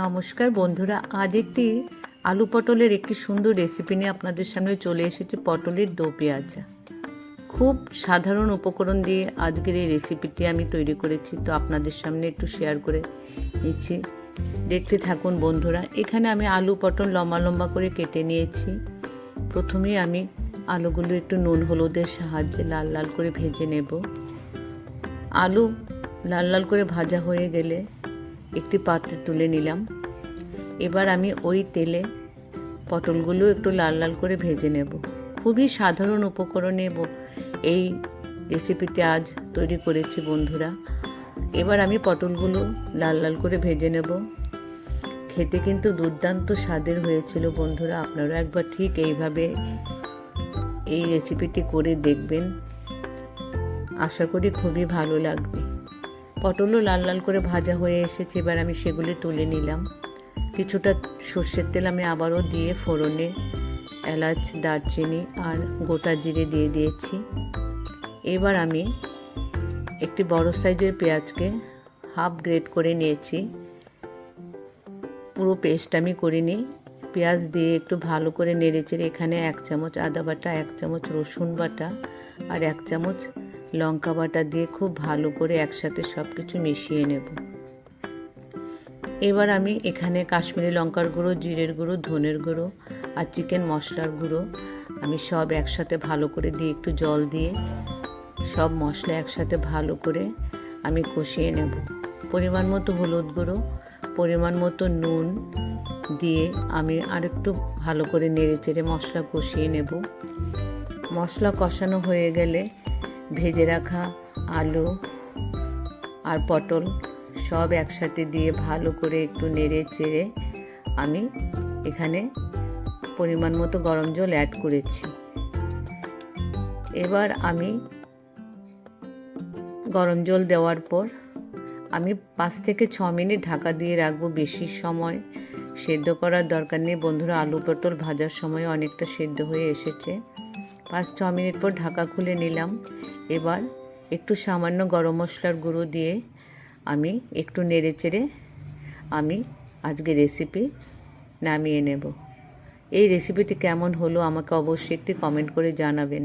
নমস্কার বন্ধুরা, আজ একটি আলু পটলের একটি সুন্দর রেসিপি নিয়ে আপনাদের সামনে চলে এসেছে, পটলের দো পেঁয়াজা। খুব সাধারণ উপকরণ দিয়ে আজকের এই রেসিপিটি আমি তৈরি করেছি, তো আপনাদের সামনে একটু শেয়ার করে নিচ্ছি। দেখতে থাকুন বন্ধুরা, এখানে আমি আলু পটল লম্বা লম্বা করে কেটে নিয়েছি। প্রথমেই আমি আলুগুলো একটু নুন হলুদের সাহায্যে লাল লাল করে ভেজে নেব। আলু লাল লাল করে ভাজা হয়ে গেলে একটি পাত্রে তুলে নিলাম। এবার আমি ওই তেলে পটলগুলো একটু লাল লাল করে ভেজে নেব। খুবই সাধারণ উপকরণে এই রেসিপিটি আজ তৈরি করেছি বন্ধুরা। এবার আমি পটলগুলো লাল লাল করে ভেজে নেব। খেতে কিন্তু দুর্দান্ত স্বাদের হয়েছিল বন্ধুরা। আপনারা একবার ঠিক এইভাবে এই রেসিপিটি করে দেখবেন। আশা করি খুবই ভালো লাগবে। পটলও লাল লাল করে ভাজা হয়ে এসেছে, এবার আমি সেগুলি তুলে নিলাম। কিছুটা সর্ষের তেল আমি আবারও দিয়ে ফোড়নে, এলাচ, দারচিনি আর গোটা জিরে দিয়ে দিয়েছি। এবার আমি একটি বড় সাইজের পেঁয়াজকে হাফ গ্রেড করে নিয়েছি। পুরো পেস্ট আমি করিনি। পেঁয়াজ দিয়ে একটু ভালো করে নেড়েচেড়ে এখানে এক চামচ আদা বাটা, এক চামচ রসুন বাটা আর এক চামচ লঙ্কা বাটা দিয়ে খুব ভালো করে একসাথে সব কিছু মিশিয়ে নেব। এবার আমি এখানে কাশ্মীরি লঙ্কার গুঁড়ো, জিরের গুঁড়ো, ধনের গুঁড়ো আর চিকেন মশলার গুঁড়ো আমি সব একসাথে ভালো করে দিয়ে একটু জল দিয়ে সব মশলা একসাথে ভালো করে আমি কষিয়ে নেব। পরিমাণ মতো হলুদ গুঁড়ো, পরিমাণ মতো নুন দিয়ে আমি আরেকটু ভালো করে নেড়ে চেড়ে মশলা কষিয়ে নেব। মশলা কষানো হয়ে গেলে ভেজে রাখা আলু আর পটল সব একসাথে দিয়ে ভালো করে একটু নেড়ে চেড়ে আমি এখানে পরিমাণ মতো গরম জল অ্যাড করেছি। এবার আমি গরম জল দেওয়ার পর আমি পাঁচ থেকে ছ মিনিট ঢাকা দিয়ে রাখব বেশি সময়। সেদ্ধ করার দরকার নেই বন্ধুরা, আলু পটল ভাজার সময় অনেকটা সেদ্ধ হয়ে এসেছে। পাঁচ, ছ মিনিট পর ঢাকা খুলে নিলাম। এবার একটু সামান্য গরম মশলার গুঁড়ো দিয়ে আমি একটু নেড়ে চেড়ে আমি আজকে রেসিপি নামিয়ে নেব। এই রেসিপিটি কেমন হলো আমাকে অবশ্যই একটি কমেন্ট করে জানাবেন।